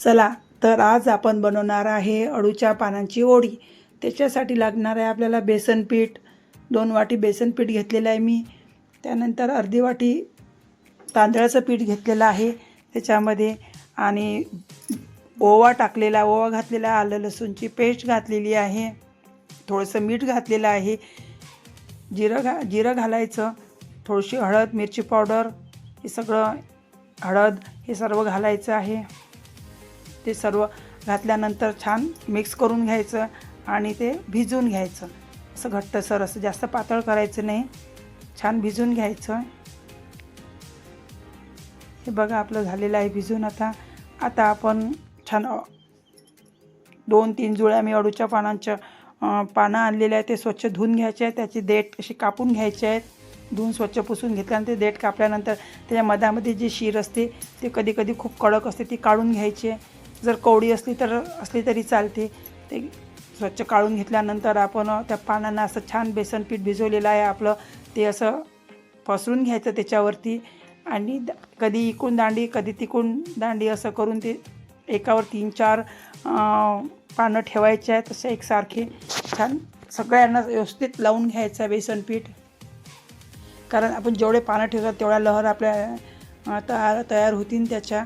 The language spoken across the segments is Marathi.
चला तर आज आपण बनवणार आहे अळूच्या पानांची ओढी. त्याच्यासाठी लागणार आहे आपल्याला बेसन पीठ. दोन वाटी बेसन पीठ घेतलेलं आहे मी. त्यानंतर अर्धी वाटी तांदळाचं पीठ घेतलेलं आहे त्याच्यामध्ये. आणि ओवा टाकलेला ओवा घातलेला आलं लसूणची पेस्ट घातलेली आहे. थोडंसं मीठ घातलेलं आहे. जिरं घा जिरं घालायचं. थोडीशी हळद मिरची पावडर हे सगळं हळद हे सर्व घालायचं आहे. ते सर्व घातल्यानंतर छान मिक्स करून घ्यायचं आणि ते भिजवून घ्यायचं. असं घट्टसर असं जास्त पातळ करायचं नाही. छान भिजून घ्यायचं. हे बघा आपलं झालेलं आहे भिजून आता. आता आपण छान दोन तीन जुळ्या मी अडूच्या पानांच्या पानं आणलेले आहे ते स्वच्छ धुवून घ्यायचे आहेत. त्याची देठ अशी कापून घ्यायचे आहेत. धुवून स्वच्छ पुसून घेतल्यानंतर देठ कापल्यानंतर त्याच्या मधामध्ये जी शीर असते ते कधी कधी खूप कडक असते ती काढून घ्यायची जर कोवडी असली तर असली तरी चालते. ते स्वच्छ काढून घेतल्यानंतर आपण त्या पानांना असं छान बेसन पीठ भिजवलेलं आहे आपलं. ते असं पसरून घ्यायचं त्याच्यावरती. आणि द- कधी इकून दांडी कधी तिकून दांडी असं करून ते एकावर तीन चार पानं ठेवायचे आहेत. तसे एकसारखे छान सगळ्यांना व्यवस्थित लावून घ्यायचं आहे बेसन पीठ. कारण आपण जेवढे पानं ठेवतो तेवढ्या लहर आपल्या तयार तयार होतील त्याच्या.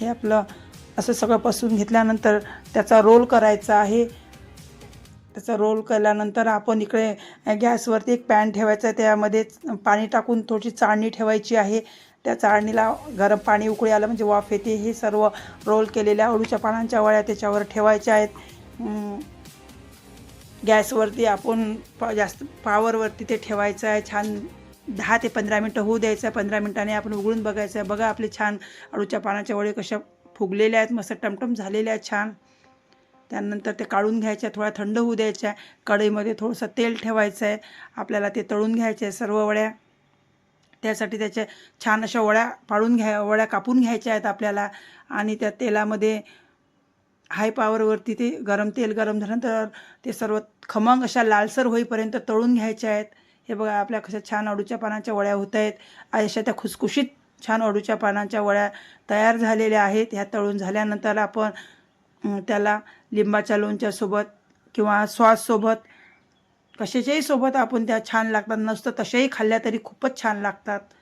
हे आपलं असं सगळं पसून घेतल्यानंतर त्याचा रोल करायचा आहे. त्याचा रोल केल्यानंतर आपण इकडे गॅसवरती एक पॅन ठेवायचा आहे. त्यामध्ये पाणी टाकून थोडीशी चाळणी ठेवायची आहे. त्या चाळणीला गरम पाणी उकळी आलं म्हणजे वाफ येते. हे सर्व रोल केलेल्या अळूच्या पानांच्या वळ्या त्याच्यावर ठेवायच्या आहेत. गॅसवरती आपण प जास्त पावरवरती ते ठेवायचं आहे. छान दहा ते पंधरा मिनटं होऊ द्यायचं आहे पंधरा मिनटाने आपण उघडून बघायचं. आहे बघा आपले छान अळूच्या पानाच्या वडे कशा फुगलेल्या आहेत मस्त टमटम झालेल्या आहेत छान. त्यानंतर ते काढून घ्यायच्या थोड्या थंड होऊ द्यायच्या कढईमध्ये थोडंसं तेल ठेवायचं आहे. आपल्याला ते तळून घ्यायचे आहे सर्व वड्या. त्यासाठी त्याच्या छान अशा वड्या पाडून घ्या वड्या कापून घ्यायच्या आहेत आपल्याला. आणि त्या तेलामध्ये हाय पॉवरवरती ते गरम तेल गरम झाल्यानंतर ते सर्व खमंग अशा लालसर होईपर्यंत तळून घ्यायच्या आहेत. हे बघा आपल्या कशा छान अडूच्या पानाच्या वड्या होत आहेत. अशा त्या खुसखुशीत छान अडूच्या पानांच्या वड्या तयार झालेल्या आहेत. ह्या तळून झाल्यानंतर आपण त्याला लिंबाच्या लोणच्यासोबत किंवा सॉससोबत कशाच्याही सोबत आपण त्या छान लागतात. नसतं तशाही खाल्ल्या तरी खूपच छान लागतात.